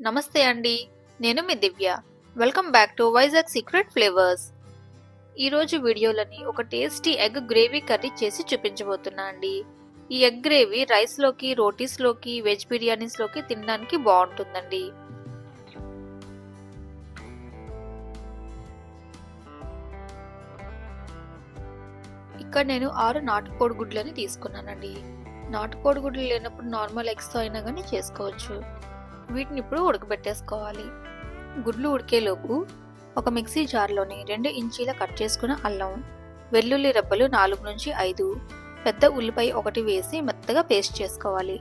నమస్తే అండి నేను మీ Divya. Welcome back to Vizag secret flavours ఈరోజు వీడియోలని ఒక టేస్టీ ఎగ్ గ్రేవీ కర్రీ చేసి చూపించబోతున్నా అండి. ఈ ఎగ్ గ్రేవీ రైస్లోకి రోటీస్లోకి వెజ్ బిర్యానీస్లోకి తినడానికి బాగుంటుందండి. ఇక్కడ నేను ఆరు నాటుకోడి గుడ్లని తీసుకున్నానండి. నాటుకోడి గుడ్లు లేనప్పుడు నార్మల్ ఎగ్స్తో అయినా కానీ చేసుకోవచ్చు. వీటిని ఇప్పుడు ఉడకబెట్టేసుకోవాలి. గుడ్లు ఉడికేలోపు ఒక మిక్సీ జార్లోని రెండు ఇంచీల కట్ చేసుకున్న అల్లం వెల్లుల్లి రెబ్బలు నాలుగు నుంచి ఐదు పెద్ద ఉల్లిపాయ ఒకటి వేసి మెత్తగా పేస్ట్ చేసుకోవాలి.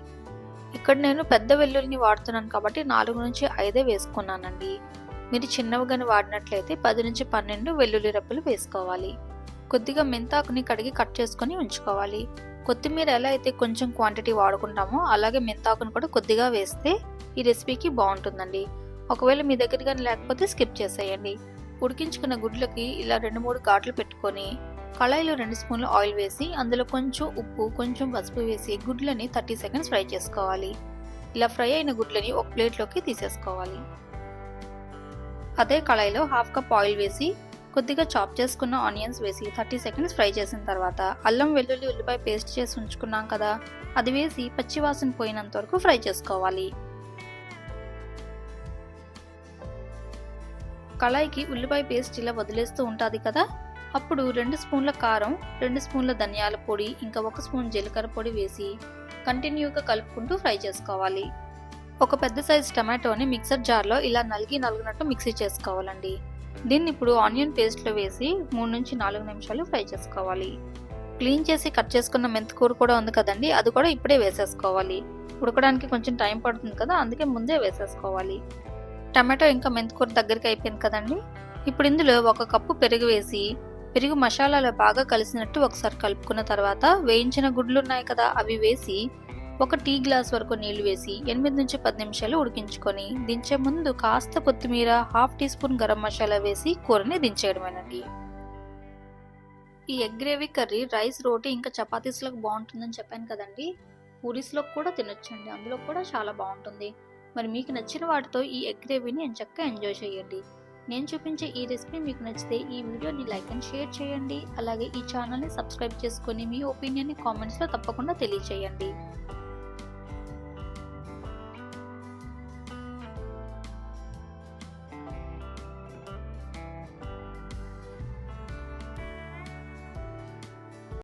ఇక్కడ నేను పెద్ద వెల్లుల్లిని వాడుతున్నాను కాబట్టి నాలుగు నుంచి ఐదే వేసుకున్నానండి. మీరు చిన్నవిగాని వాడినట్లయితే పది నుంచి పన్నెండు వెల్లుల్లి రెబ్బలు వేసుకోవాలి. కొద్దిగా మెంతాకుని కడిగి కట్ చేసుకొని ఉంచుకోవాలి. కొత్తిమీర ఎలా అయితే కొంచెం క్వాంటిటీ వాడుకుంటామో అలాగే మెంతాకుని కూడా కొద్దిగా వేస్తే ఈ రెసిపీకి బాగుంటుందండి. ఒకవేళ మీ దగ్గర కానీ లేకపోతే స్కిప్ చేసేయండి. ఉడికించుకున్న గుడ్లకి ఇలా రెండు మూడు ఘాట్లు పెట్టుకొని కళాయిలో రెండు స్పూన్లు ఆయిల్ వేసి అందులో కొంచెం ఉప్పు కొంచెం పసుపు వేసి గుడ్లని థర్టీ సెకండ్స్ ఫ్రై చేసుకోవాలి. ఇలా ఫ్రై అయిన గుడ్లని ఒక ప్లేట్లోకి తీసేసుకోవాలి. అదే కళాయిలో హాఫ్ కప్ ఆయిల్ వేసి కొద్దిగా చాప్ చేసుకున్న ఆనియన్స్ వేసి థర్టీ సెకండ్స్ ఫ్రై చేసిన తర్వాత అల్లం వెల్లుల్లి ఉల్లిపాయ పేస్ట్ చేసి ఉంచుకున్నాం కదా. అది వేసి పచ్చివాసన పోయినంత వరకు ఫ్రై చేసుకోవాలి. కళాయికి ఉల్లిపాయ పేస్ట్ ఇలా వదిలేస్తూ ఉంటుంది కదా. అప్పుడు రెండు స్పూన్ల కారం రెండు స్పూన్ల ధనియాల పొడి ఇంకా ఒక స్పూన్ జీలకర్ర పొడి వేసి కంటిన్యూగా కలుపుకుంటూ ఫ్రై చేసుకోవాలి. ఒక పెద్ద సైజు టమాటోని మిక్సర్ జార్లో ఇలా నలిగి నలుగునట్టు మిక్సీ చేసుకోవాలండి. దీన్ని ఇప్పుడు ఆనియన్ పేస్ట్లో వేసి మూడు నుంచి నాలుగు నిమిషాలు ఫ్రై చేసుకోవాలి. క్లీన్ చేసి కట్ చేసుకున్న మెంతికూర కూడా ఉంది కదండి అది కూడా ఇప్పుడే వేసేసుకోవాలి. ఉడకడానికి కొంచెం టైం పడుతుంది కదా అందుకే ముందే వేసేసుకోవాలి. టమాటో ఇంకా మెంతికూర దగ్గరికి అయిపోయింది కదండి. ఇప్పుడు ఇందులో ఒక కప్పు పెరుగు వేసి పెరుగు మసాలాలో బాగా కలిసినట్టు ఒకసారి కలుపుకున్న తర్వాత వేయించిన గుడ్లు ఉన్నాయి కదా అవి వేసి ఒక టీ గ్లాస్ వరకు నీళ్ళు వేసి ఎనిమిది నుంచి పది నిమిషాలు ఉడికించుకొని దించే ముందు కాస్త కొత్తిమీర half teaspoon garam masala వేసి కూరని దించేయడమేనండి. ఈ ఎగ్ గ్రేవీ కర్రీ రైస్ రోటీ ఇంకా చపాతీస్లోకి బాగుంటుందని చెప్పాను కదండి. పూరీస్లోకి కూడా తినొచ్చండి. అందులో కూడా చాలా బాగుంటుంది. మరి మీకు నచ్చిన వాటితో ఈ ఎగ్ గ్రేవీని ఎంచక్క ఎంజాయ్ చేయండి. నేను చూపించే ఈ రెసిపీ మీకు నచ్చితే ఈ వీడియోని లైక్ అండ్ షేర్ చేయండి. అలాగే ఈ ఛానల్ని సబ్స్క్రైబ్ చేసుకొని మీ ఒపీనియన్ని కామెంట్స్లో తప్పకుండా తెలియచేయండి.